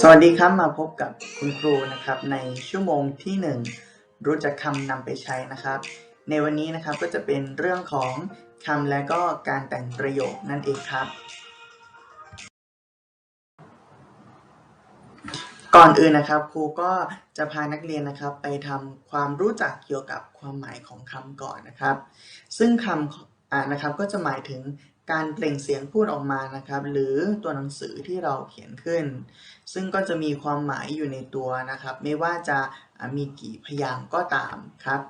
สวัสดีครับมาพบกับคุณครูนะครับในชั่วโมงที่ 1 รู้จักคำนำไปใช้นะครับ ในวันนี้นะครับก็จะเป็นเรื่องของคำและก็การแต่งประโยคนั่นเองครับ ก่อนอื่นนะครับครูก็จะพานักเรียนนะครับ ไปทำความรู้จักเกี่ยวกับความหมายของคำก่อนนะครับ ซึ่งคำอ่านะครับก็จะหมายถึง การเปล่งเสียงพูดออกมานะครับ หรือตัวหนังสือที่เราเขียนขึ้น ซึ่งก็จะมีความหมายอยู่ในตัวนะครับ ไม่ว่าจะมีกี่พยางค์ก็ตามครับ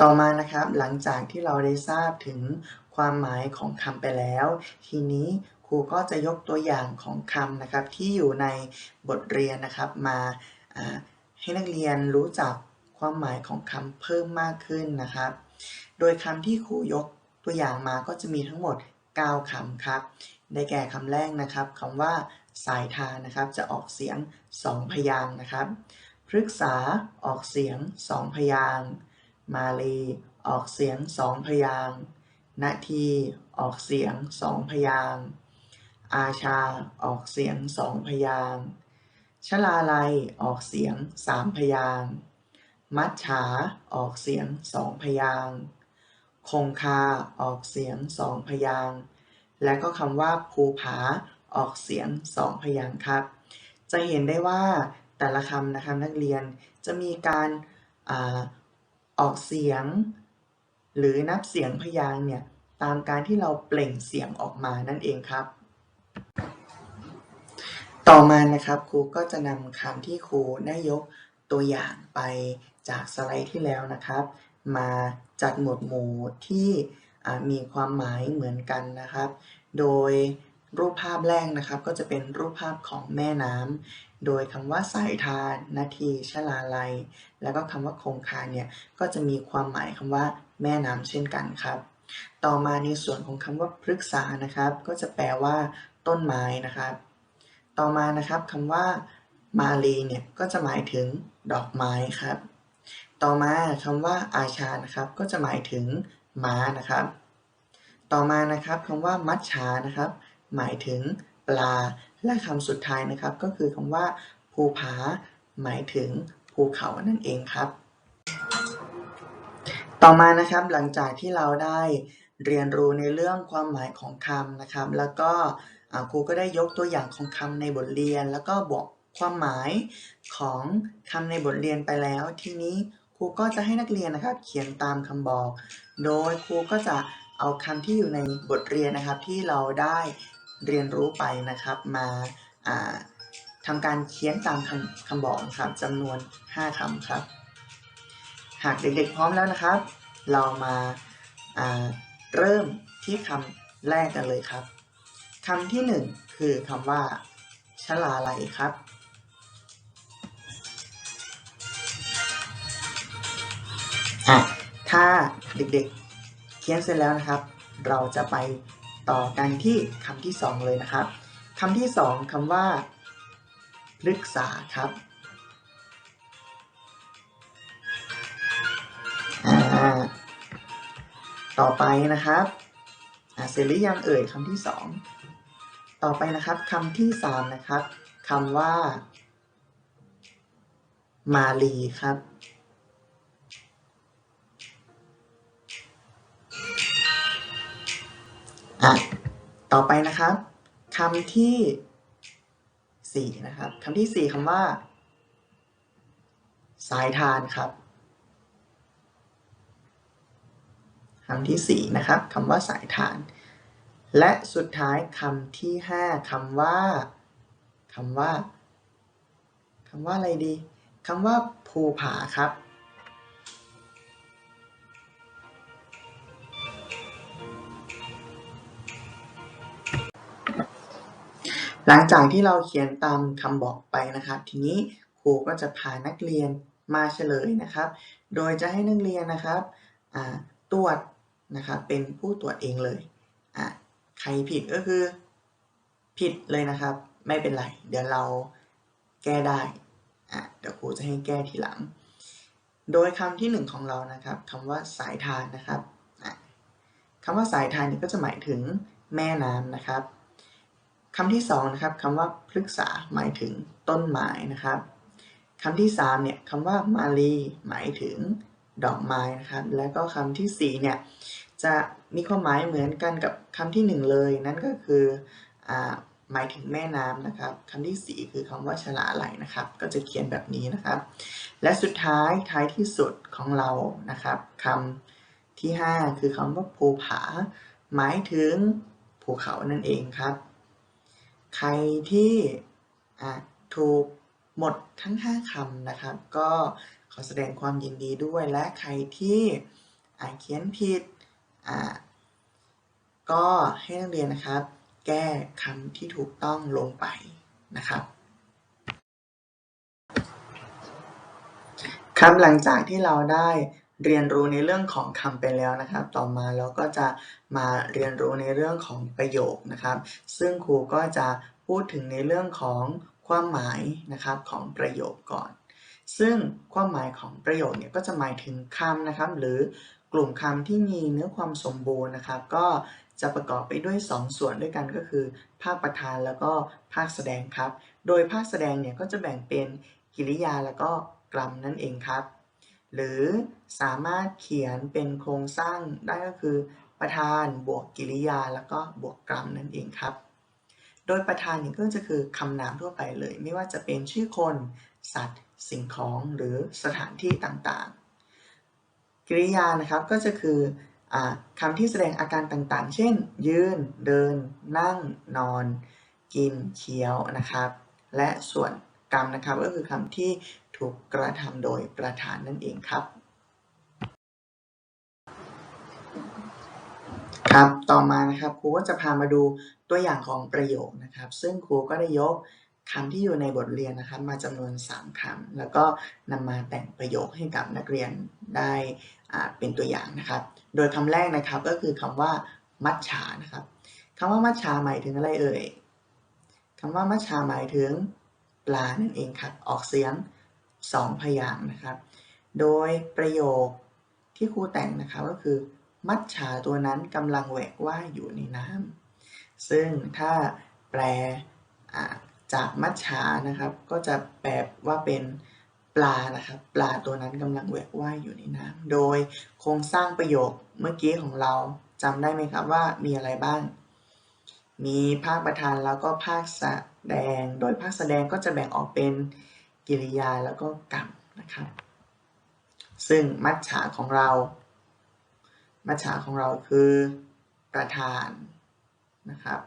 ต่อมานะครับหลังจากที่เราได้ทราบถึงความหมายของคำไปแล้ว ทีนี้ครูก็จะยกตัวอย่างของคำนะครับที่อยู่ในบทเรียนนะครับมาให้นักเรียนรู้จัก ความหมายของคำเพิ่มมากขึ้นนะครับ โดยคำที่ครูยกตัวอย่างมาก็จะมีทั้งหมด 9คำครับ ได้แก่คำแรกนะครับคำว่าสายทานนะครับ จะออกเสียง 2 พยางค์นะครับพฤกษาออกเสียง 2 พยางค์มาลีออกเสียง 2 พยางค์นาทีออกเสียง 2 พยางค์อาชาออกเสียง 2 พยางค์ชลาลัยออกเสียง 3 พยางค์ มัจฉาออกเสียง2พยางคงคาออกเสียง2พยางและก็คำว่าภูผาออกเสียง2พยางครับ จะเห็นได้ว่าแต่ละคำนะครับนักเรียนจะมีการอออกเสียง หรือนับเสียงพยางเนี่ยตามการที่เราเปล่งเสียงออกมานั่นเองครับ ต่อมานะครับครูก็จะนำคำที่ครูได้ยกตัวอย่างไป จากสไลด์ที่แล้วนะครับ มาจัดหมวดหมู่ที่มีความหมายเหมือนกันนะครับ โดยรูปภาพแรกนะครับ ก็จะเป็นรูปภาพของแม่น้ำ โดยคำว่าสายทานนาทีชลาลัย แล้วก็คำว่าคงคาเนี่ย ก็จะมีความหมายคำว่าแม่น้ำเช่นกันครับ ต่อมาในส่วนของคำว่าพฤกษานะครับ ก็จะแปลว่า ต้นไม้นะครับ ต่อมานะครับคำว่ามาลีเนี่ย ก็จะหมายถึงดอกไม้ครับ ต่อมาคำว่าอาชานะครับ ก็จะหมายถึงม้านะครับ ต่อมานะครับคำว่ามัจฉานะครับ หมายถึงปลา และคำสุดท้ายนะครับ ก็คือคำว่าภูผา หมายถึงภูเขานั่นเองครับ ต่อมานะครับหลังจากที่เราได้เรียนรู้ในเรื่องความหมายของคำนะครับ แล้วก็ครูก็ได้ยกตัวอย่างของคำในบทเรียน แล้วก็บอกความหมายของคำในบทเรียนไปแล้ว ทีนี้ รูก็จะให้นักเรียนนะครับ เขียนตามคำบอก โดยครูก็จะเอาคำที่อยู่ในบทเรียนนะครับ ที่เราได้เรียนรู้ไปนะครับ มาอ่าทำการเขียนตามคำคำบอกครับจำนวน 5คำครับ หากเด็กๆพร้อมแล้วนะครับ เรามาาเริ่มที่คำแรกกันเลยครับคำที่หนึ่งคือคำว่าชลาลัยครับ อะถ้าเด็กๆเขียนเสร็จแล้วนะครับ เราจะไปต่อกันที่คำที่สองเลยนะครับคำที่สองคำว่าพฤกษาครับต่อไปนะครับเสร็จหรือยังเอ่ยคำที่สองต่อไปนะครับคำที่สามนะครับคำว่า มาลีครับ ต่อไปนะครับคำที่สี่นะครับคำที่สี่คำว่า สายทานครับคำที่สี่นะครับคำว่าสายทาน และสุดท้ายคำที่ห้าคำว่าคำว่าคำว่าอะไรดีคำว่าภูผาครับ หลังจากที่เราเขียนตามคำบอกไปนะครับ ทีนี้ครูก็จะพานักเรียนมาเฉลยนะครับ โดยจะให้นักเรียนนะครับตรวจนะครับเป็นผู้ตรวจเองเลยใครผิดก็คือผิดเลยนะครับ ไม่เป็นไร เดี๋ยวเราแก้ได้เดี๋ยวครูจะให้แก้ทีหลัง โดยคำที่หนึ่งของเรานะครับคำว่าสายทานนะครับคำว่าสายทานนี่ก็จะหมายถึงแม่น้ำนะครับ คำที่สองนะครับคำว่าพฤกษาหมายถึงต้นไม้นะครับคำที่สามเนี่ยคำว่ามาลีหมายถึงดอกไม้นะครับแล้วก็คำที่สี่เนี่ยจะมีความหมายเหมือนกันกับคำที่หนึ่งเลย นั่นก็คืออหมายถึงแม่น้ำนะครับคำที่สี่คือคำว่าฉลาไหลนะครับ ก็จะเขียนแบบนี้นะครับ และสุดท้ายท้ายที่สุดของเรานะครับคำที่ห้าคือคำว่าภูผา หมายถึงภูเขานั่นเองครับ ใครที่ถูกหมดทั้ง 5คำนะครับ ก็ขอแสดงความยินดีด้วยและใครที่เขียนผิดก็ให้นักเรียนนะครับ แก้คำที่ถูกต้องลงไปนะครับครับหลังจากที่เราได้ เรียนรู้ในเรื่องของคำไปแล้วนะครับ ต่อมาเราก็จะมาเรียนรู้ในเรื่องของประโยคนะครับ ซึ่งครูก็จะพูดถึงในเรื่องของความหมายนะครับของประโยคก่อน ซึ่งความหมายของประโยคเนี่ยก็จะหมายถึงคำนะครับ หรือกลุ่มคำที่มีเนื้อความสมบูรณ์นะครับ ก็จะประกอบไปด้วย 2 ส่วนด้วยกันก็คือ ภาคประธานแล้วก็ภาคแสดงครับ โดยภาคแสดงเนี่ยก็จะแบ่งเป็นกิริยาแล้วก็กรรมนั่นเองครับ หรือสามารถเขียนเป็นโครงสร้างได้ก็คือ ประธานบวกกิริยาแล้วก็บวกกรรมนั่นเองครับ โดยประธานเนี่ยก็จะคือคำนามทั่วไปเลย ไม่ว่าจะเป็นชื่อคน สัตว์ สิ่งของหรือสถานที่ต่างๆ กิริยานะครับก็จะคืออคำที่แสดงอาการต่างๆ เช่น ยืน เดิน นั่ง นอน กินเคี้ยวนะครับ และส่วนกรรมนะครับก็คือคำที่ ถูกกระทำโดยประธานนั่นเองครับ ครับต่อมานะครับครูก็จะพามาดูตัวอย่างของประโยคนะครับ ซึ่งครูก็ได้ยกคำที่อยู่ในบทเรียนนะครับมาจำนวน 3คำแล้วก็นำมาแต่งประโยคให้กับนักเรียนได้เป็นตัวอย่างนะครับ โดยคำแรกนะครับก็คือคำว่า มัจฉานะครับคำว่ามัจฉาหมายถึงอะไรเอ่ยคำว่ามัจฉาหมายถึงปลานั่นเองครับ ออกเสียง 2พยางค์นะครับ โดยประโยคที่ครูแต่งนะครับก็คือ มัจฉาตัวนั้นกำลังแหวกว่ายอยู่ในน้ำซึ่งถ้าแปลจากมัจฉานะครับ ก็จะแปลว่าเป็นปลานะครับ ปลาตัวนั้นกำลังแหวกว่ายอยู่ในน้ำโดยโครงสร้างประโยคเมื่อกี้ของเราจำได้ไหมครับว่ามีอะไรบ้าง มีภาคประธานแล้วก็ภาคแสดง โดยภาคแสดงก็จะแบ่งออกเป็น กิริยาแล้วก็กรรมนะครับ ซึ่งมัจฉาของเรา มัจฉาของเราคือประธานนะครับ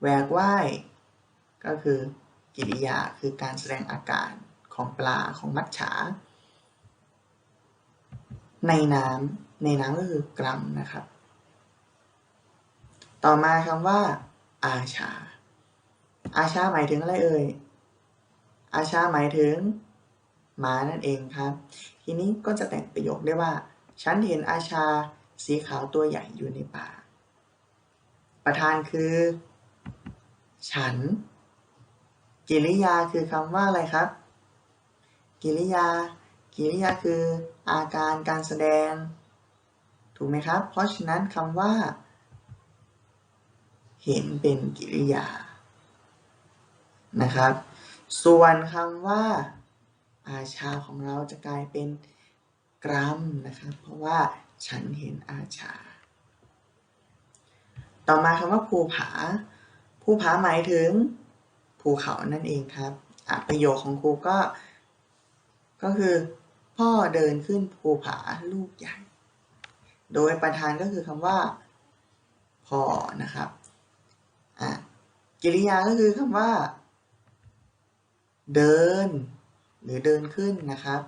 แหวกว่ายก็คือกิริยาคือการแสดงอาการของปลาของมัจฉา ในน้ำในน้ำก็คือกรัมนะครับ ต่อมาคำว่า อาชา อาชาหมายถึงอะไรเอ่ย อาชาหมายถึงหมานั่นเองครับ ทีนี้ก็จะแต่งประโยคได้ว่า ฉันเห็นอาชาสีขาวตัวใหญ่อยู่ในป่า ประธานคือ ฉัน กิริยาคือคำว่าอะไรครับ กิริยา กิริยาคือ อาการการแสดง ถูกไหมครับ เพราะฉะนั้นคำว่า เห็นเป็นกิริยานะครับ ส่วนคำว่าอาชาของเราจะกลายเป็นกรัมนะครับเพราะว่าฉันเห็นอาชา ต่อมาคำว่าภูผา ภูผาหมายถึงภูเขานั่นเองครับประโยคของครูก็ ก็คือ พ่อเดินขึ้นภูผาลูกใหญ่ โดยประธานก็คือคำว่าพ่อนะครับ กิริยาก็คือคำว่า เดิน หรือเดินขึ้นนะครับ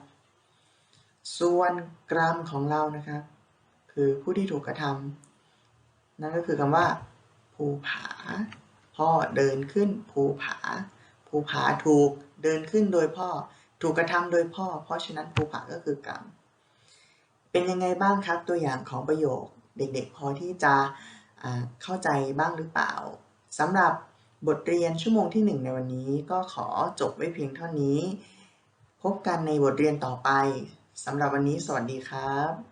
ส่วนกรรมของเรานะครับ คือผู้ที่ถูกกระทำนั่นก็คือคำว่า ภูผา พ่อเดินขึ้นภูผา ภูผาถูกเดินขึ้นโดยพ่อ ถูกกระทำโดยพ่อ เพราะฉะนั้นภูผาก็คือกรรม เป็นยังไงบ้างครับ ตัวอย่างของประโยคเด็กๆ พอที่จะเข้าใจบ้างหรือเปล่าสำหรับ บทเรียนชั่วโมงที่ 1 ในวันนี้ก็ขอจบไว้เพียงเท่านี้ พบกันในบทเรียนต่อไปสำหรับวันนี้สวัสดีครับ